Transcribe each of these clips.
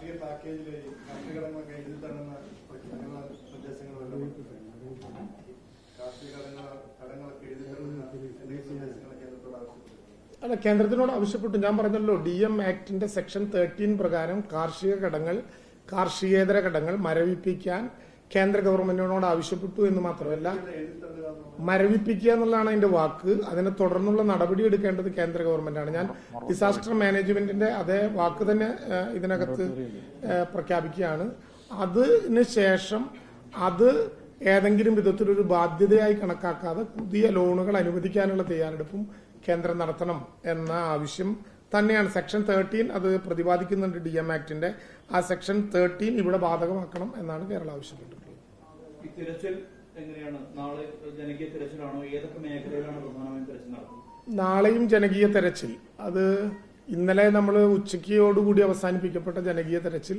കാർഷിക പാക്കേജിൽ കാർഷിക കയ്യിൽ തരുന്ന അങ്ങനെ നിർദ്ദേശങ്ങൾ രാഷ്ട്രീയ കടങ്ങളൊക്കെ എഴുതി നിർദ്ദേശങ്ങൾ കേന്ദ്രത്തോട് ആവശ്യപ്പെട്ടു അല്ല കേന്ദ്രത്തിനോട് ആവശ്യപ്പെട്ടു. ഞാൻ പറഞ്ഞല്ലോ ഡി എം ആക്ടിന്റെ സെക്ഷൻ തേർട്ടീൻ പ്രകാരം കാർഷിക കടങ്ങൾ കാർഷികേതര കടങ്ങൾ മരവിപ്പിക്കാൻ കേന്ദ്ര ഗവൺമെന്റിനോട് ആവശ്യപ്പെട്ടു എന്ന് മാത്രമല്ല മരവിപ്പിക്കുക എന്നുള്ളതാണ് അതിന്റെ വാക്ക്. അതിനെ തുടർന്നുള്ള നടപടി എടുക്കേണ്ടത് കേന്ദ്ര ഗവൺമെന്റാണ്. ഞാൻ ഡിസാസ്റ്റർ മാനേജ്മെന്റിന്റെ അതേ വാക്ക് തന്നെ ഇതിനകത്ത് പ്രഖ്യാപിക്കുകയാണ്. അതിന് ശേഷം അത് ഏതെങ്കിലും വിധത്തിലൊരു ബാധ്യതയായി കണക്കാക്കാതെ പുതിയ ലോണുകൾ അനുവദിക്കാനുള്ള തയ്യാറെടുപ്പും കേന്ദ്രം നടത്തണം എന്ന ആവശ്യം തന്നെയാണ്. സെക്ഷൻ തേർട്ടീൻ അത് പ്രതിപാദിക്കുന്നുണ്ട് ഡി എം ആക്ടിന്റെ ആ സെക്ഷൻ തേർട്ടീൻ ഇവിടെ ബാധകമാക്കണം എന്നാണ് കേരളം ആവശ്യപ്പെട്ടിട്ടുള്ളത്. നാളെയും ജനകീയ തെരച്ചിൽ. അത് ഇന്നലെ നമ്മൾ ഉച്ചയ്ക്കോടുകൂടി അവസാനിപ്പിക്കപ്പെട്ട ജനകീയ തെരച്ചിൽ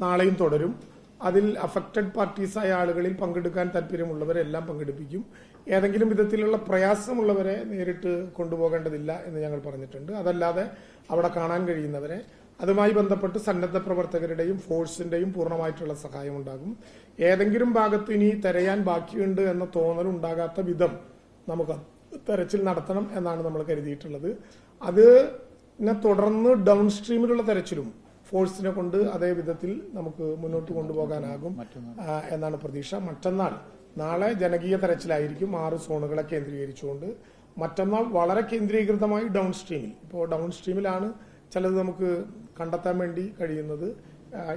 നാളെയും തുടരും. അതിൽ അഫക്റ്റഡ് പാർട്ടീസായ ആളുകളിൽ പങ്കെടുക്കാൻ താല്പര്യമുള്ളവരെല്ലാം പങ്കെടുപ്പിക്കും. ഏതെങ്കിലും വിധത്തിലുള്ള പ്രയാസമുള്ളവരെ നേരിട്ട് കൊണ്ടുപോകേണ്ടതില്ല എന്ന് ഞങ്ങൾ പറഞ്ഞിട്ടുണ്ട്. അതല്ലാതെ അവിടെ കാണാൻ കഴിയുന്നവരെ. അതുമായി ബന്ധപ്പെട്ട് സന്നദ്ധ പ്രവർത്തകരുടെയും ഫോഴ്സിന്റെയും പൂർണമായിട്ടുള്ള സഹായം ഉണ്ടാകും ഏതെങ്കിലും ഭാഗത്ത് ഇനി തെരയാൻ ബാക്കിയുണ്ട് എന്ന തോന്നൽ ഉണ്ടാകാത്ത വിധം നമുക്ക് തെരച്ചിൽ നടത്തണം എന്നാണ് നമ്മൾ കരുതിയിട്ടുള്ളത്. അത് തുടർന്ന് ഡൗൺ സ്ട്രീമിലുള്ള തെരച്ചിലും ഫോഴ്സിനെ കൊണ്ട് അതേ വിധത്തിൽ നമുക്ക് മുന്നോട്ട് കൊണ്ടുപോകാനാകും എന്നാണ് പ്രതീക്ഷ. മറ്റന്നാൾ നാളെ ജനകീയ തെരച്ചിലായിരിക്കും ആറ് സോണുകളെ കേന്ദ്രീകരിച്ചുകൊണ്ട്. മറ്റന്നാൾ വളരെ കേന്ദ്രീകൃതമായി ഡൗൺ സ്ട്രീമിൽ ഇപ്പോൾ ഡൗൺ സ്ട്രീമിലാണ് ചിലത് നമുക്ക് കണ്ടെത്താൻ വേണ്ടി കഴിയുന്നത്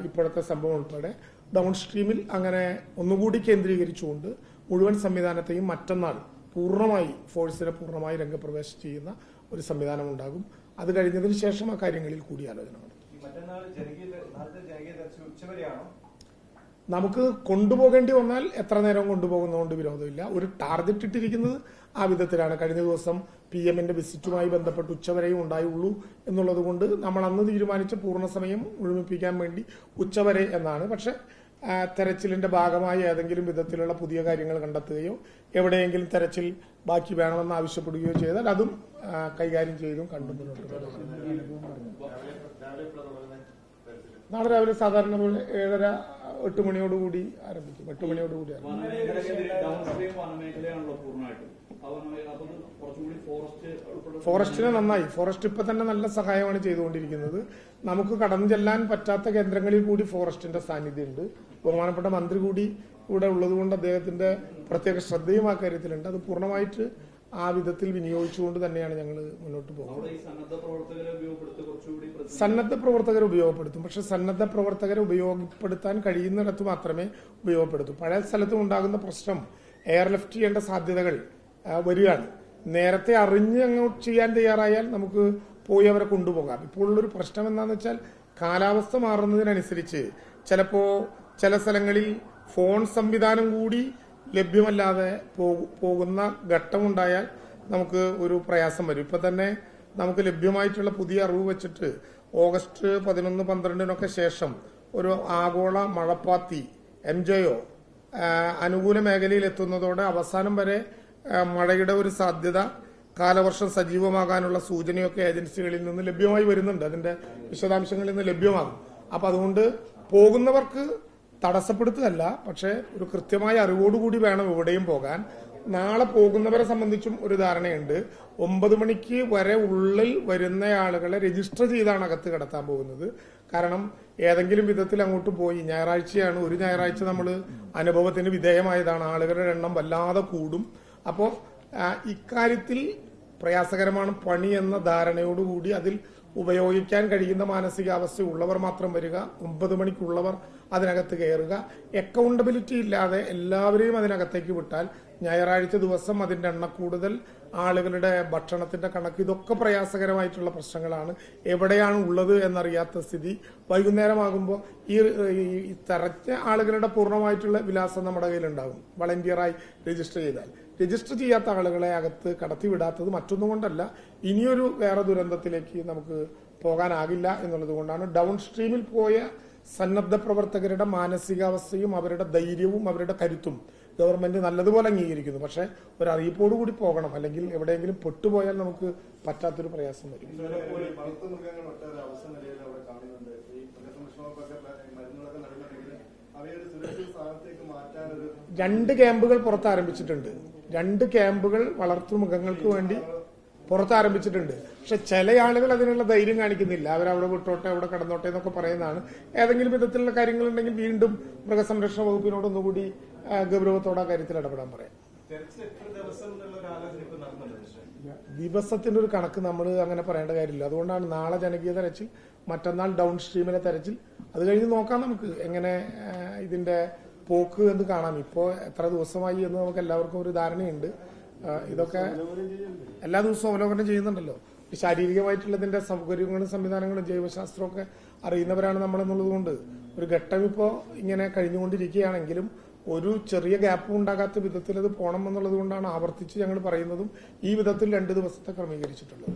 ഇപ്പോഴത്തെ സംഭവം ഉൾപ്പെടെ. ഡൗൺ സ്ട്രീമിൽ അങ്ങനെ ഒന്നുകൂടി കേന്ദ്രീകരിച്ചുകൊണ്ട് മുഴുവൻ സംവിധാനത്തെയും മറ്റന്നാൾ പൂർണമായി ഫോഴ്സിനെ പൂർണമായി രംഗപ്രവേശം ചെയ്യുന്ന ഒരു സംവിധാനം ഉണ്ടാകും. അത് കഴിഞ്ഞതിന് ശേഷം ആ കാര്യങ്ങളിൽ കൂടിയാലോചന നടത്തും. നമുക്ക് കൊണ്ടുപോകേണ്ടി വന്നാൽ എത്ര നേരം കൊണ്ടുപോകുന്നതുകൊണ്ട് വിരോധമില്ല. ഒരു ടാർഗറ്റ് ഇട്ടിരിക്കുന്നത് ആ വിധത്തിലാണ്. കഴിഞ്ഞ ദിവസം പി എമ്മിന്റെ വിസിറ്റുമായി ബന്ധപ്പെട്ട് ഉച്ചവരെയും ഉണ്ടായുള്ളൂ എന്നുള്ളത് കൊണ്ട് നമ്മൾ അന്ന് തീരുമാനിച്ച പൂർണസമയം മുഴുമിപ്പിക്കാൻ വേണ്ടി ഉച്ചവരെ എന്നാണ്. പക്ഷെ തെരച്ചിലിന്റെ ഭാഗമായി ഏതെങ്കിലും വിധത്തിലുള്ള പുതിയ കാര്യങ്ങൾ കണ്ടെത്തുകയോ എവിടെയെങ്കിലും തെരച്ചിൽ ബാക്കി വേണമെന്ന് ആവശ്യപ്പെടുകയോ ചെയ്താൽ അതും കൈകാര്യം ചെയ്തും കണ്ടു നാളെ രാവിലെ സാധാരണ പോലെ ഏഴര എട്ട് മണിയോടുകൂടി ആരംഭിക്കും. എട്ട് മണിയോടുകൂടി ആരംഭിക്കും. ഫോറസ്റ്റിന് നന്നായി. ഫോറസ്റ്റ് ഇപ്പൊ തന്നെ നല്ല സഹായമാണ് ചെയ്തുകൊണ്ടിരിക്കുന്നത്. നമുക്ക് കടന്നു ചെല്ലാൻ പറ്റാത്ത കേന്ദ്രങ്ങളിൽ കൂടി ഫോറസ്റ്റിന്റെ സാന്നിധ്യമുണ്ട്. ബഹുമാനപ്പെട്ട മന്ത്രി കൂടി ഇവിടെ ഉള്ളതുകൊണ്ട് അദ്ദേഹത്തിന്റെ പ്രത്യേക ശ്രദ്ധയും ആ കാര്യത്തിലുണ്ട്. അത് പൂർണമായിട്ട് ആ വിധത്തിൽ വിനിയോഗിച്ചുകൊണ്ട് തന്നെയാണ് ഞങ്ങൾ മുന്നോട്ട് പോകുന്നത്. സന്നദ്ധ പ്രവർത്തകരെ ഉപയോഗപ്പെടുത്തി. പക്ഷെ സന്നദ്ധ പ്രവർത്തകരെ ഉപയോഗപ്പെടുത്താൻ കഴിയുന്നിടത്ത് മാത്രമേ ഉപയോഗപ്പെടുത്തൂ. പഴയ സ്ഥലത്തും ഉണ്ടാകുന്ന പ്രശ്നം എയർലിഫ്റ്റ് ചെയ്യേണ്ട സാധ്യതകൾ വരികയാണ്. നേരത്തെ അറിഞ്ഞ് അങ്ങോട്ട് ചെയ്യാൻ തയ്യാറായാൽ നമുക്ക് പോയി അവരെ കൊണ്ടുപോകാം. ഇപ്പോൾ ഉള്ളൊരു പ്രശ്നം എന്താണെന്ന് വെച്ചാൽ കാലാവസ്ഥ മാറുന്നതിനനുസരിച്ച് ചിലപ്പോ ചില സ്ഥലങ്ങളിൽ ഫോൺ സംവിധാനം കൂടി ലഭ്യമല്ലാതെ പോകുന്ന ഘട്ടമുണ്ടായാൽ നമുക്ക് ഒരു പ്രയാസം വരും. ഇപ്പൊ തന്നെ നമുക്ക് ലഭ്യമായിട്ടുള്ള പുതിയ അറിവ് വെച്ചിട്ട് ഓഗസ്റ്റ് പതിനൊന്ന് പന്ത്രണ്ടിനൊക്കെ ശേഷം ഒരു ആഗോള മഴപ്പാത്തി എം ജെയോ അനുകൂല മേഖലയിൽ എത്തുന്നതോടെ അവസാനം വരെ മഴയുടെ ഒരു സാധ്യത കാലവർഷം സജീവമാകാനുള്ള സൂചനയൊക്കെ ഏജൻസികളിൽ നിന്ന് ലഭ്യമായി വരുന്നുണ്ട്. അതിന്റെ വിശദാംശങ്ങളിൽ നിന്ന് ലഭ്യമാകും. അപ്പൊ അതുകൊണ്ട് പോകുന്നവർക്ക് തടസ്സപ്പെടുത്തുകയല്ല പക്ഷേ ഒരു കൃത്യമായ അറിവോടുകൂടി വേണം എവിടെയും പോകാൻ. നാളെ പോകുന്നവരെ സംബന്ധിച്ചും ഒരു ധാരണയുണ്ട്. ഒമ്പത് മണിക്ക് വരെ ഉള്ളിൽ വരുന്ന ആളുകളെ രജിസ്റ്റർ ചെയ്താണ് അകത്ത് കടത്താൻ പോകുന്നത്. കാരണം ഏതെങ്കിലും വിധത്തിൽ അങ്ങോട്ട് പോയി ഞായറാഴ്ചയാണ് ഒരു ഞായറാഴ്ച നമ്മൾ അനുഭവത്തിന് വിധേയമായതാണ്. ആളുകളുടെ എണ്ണം വല്ലാതെ കൂടും. അപ്പോൾ ഇക്കാര്യത്തിൽ പ്രയാസകരമാണ് പണി എന്ന ധാരണയോടുകൂടി അതിൽ ഉപയോഗിക്കാൻ കഴിയുന്ന മാനസികാവസ്ഥ ഉള്ളവർ മാത്രം വരിക ഒമ്പത് മണിക്കുള്ളവർ അതിനകത്ത് കയറുക അക്കൗണ്ടബിലിറ്റി ഇല്ലാതെ എല്ലാവരെയും അതിനകത്തേക്ക് വിട്ടാൽ ഞായറാഴ്ച ദിവസം അതിന്റെ എണ്ണ കൂടുതൽ ആളുകളുടെ ഭക്ഷണത്തിന്റെ കണക്ക് ഇതൊക്കെ പ്രയാസകരമായിട്ടുള്ള പ്രശ്നങ്ങളാണ്. എവിടെയാണ് ഉള്ളത് എന്നറിയാത്ത സ്ഥിതി. വൈകുന്നേരമാകുമ്പോൾ ഈ തെരഞ്ഞ ആളുകളുടെ പൂർണമായിട്ടുള്ള വിലാസം നമ്മുടെ കയ്യിലുണ്ടാകും. വളണ്ടിയറായി രജിസ്റ്റർ ചെയ്താൽ. രജിസ്റ്റർ ചെയ്യാത്ത ആളുകളെ അകത്ത് കടത്തിവിടാത്തത് മറ്റൊന്നും കൊണ്ടല്ല. ഇനിയൊരു വേറെ ദുരന്തത്തിലേക്ക് നമുക്ക് പോകാനാകില്ല എന്നുള്ളത് കൊണ്ടാണ്. ഡൗൺ സ്ട്രീമിൽ പോയ സന്നദ്ധ പ്രവർത്തകരുടെ മാനസികാവസ്ഥയും അവരുടെ ധൈര്യവും അവരുടെ കരുത്തും ഗവൺമെന്റ് നല്ലതുപോലെ അംഗീകരിക്കുന്നു. പക്ഷെ ഒരു അറിയിപ്പോടുകൂടി പോകണം. അല്ലെങ്കിൽ എവിടെയെങ്കിലും പെട്ടുപോയാൽ നമുക്ക് പറ്റാത്തൊരു പ്രയാസം വരും. രണ്ട് ക്യാമ്പുകൾ പുറത്ത് ആരംഭിച്ചിട്ടുണ്ട് രണ്ട് ക്യാമ്പുകൾ വളർത്തു മൃഗങ്ങൾക്ക് വേണ്ടി പുറത്ത് ആരംഭിച്ചിട്ടുണ്ട് പക്ഷെ ചില ആളുകൾ അതിനുള്ള ധൈര്യം കാണിക്കുന്നില്ല. അവർ അവിടെ വിട്ടോട്ടെ അവിടെ കടന്നോട്ടെ എന്നൊക്കെ പറയുന്നതാണ്. ഏതെങ്കിലും വിധത്തിലുള്ള കാര്യങ്ങളുണ്ടെങ്കിൽ വീണ്ടും മൃഗസംരക്ഷണ വകുപ്പിനോട് ഒന്നുകൂടി ആ, ഗൗരവത്തോടെ ആ കാര്യത്തിൽ ഇടപെടാൻ പറയാം. ദിവസത്തിന്റെ ഒരു കണക്ക് നമ്മൾ അങ്ങനെ പറയേണ്ട കാര്യമില്ല. അതുകൊണ്ടാണ് നാളെ ജനകീയ തെരച്ചിൽ മറ്റന്നാൾ ഡൗൺ സ്ട്രീമിലെ തെരച്ചിൽ. അത് കഴിഞ്ഞ് നോക്കാം നമുക്ക് എങ്ങനെ ഇതിന്റെ പോക്ക് എന്ന് കാണാം. ഇപ്പോൾ എത്ര ദിവസമായി എന്ന് നമുക്ക് എല്ലാവർക്കും ഒരു ധാരണയുണ്ട്. ഇതൊക്കെ എല്ലാ ദിവസവും അവലോകനം ചെയ്യുന്നുണ്ടല്ലോ. ശാരീരികമായിട്ടുള്ളതിന്റെ സൗകര്യങ്ങളും സംവിധാനങ്ങളും ജൈവശാസ്ത്രമൊക്കെ അറിയുന്നവരാണ് നമ്മളെന്നുള്ളത് കൊണ്ട് ഒരു ഘട്ടം ഇപ്പോൾ ഇങ്ങനെ കഴിഞ്ഞുകൊണ്ടിരിക്കുകയാണെങ്കിലും ഒരു ചെറിയ ഗ്യാപ്പും ഉണ്ടാകാത്ത വിധത്തിൽ അത് പോകണം എന്നുള്ളത് കൊണ്ടാണ് ആവർത്തിച്ച് ഞങ്ങൾ പറയുന്നതും ഈ വിധത്തിൽ രണ്ട് ദിവസത്തെ ക്രമീകരിച്ചിട്ടുള്ളത്.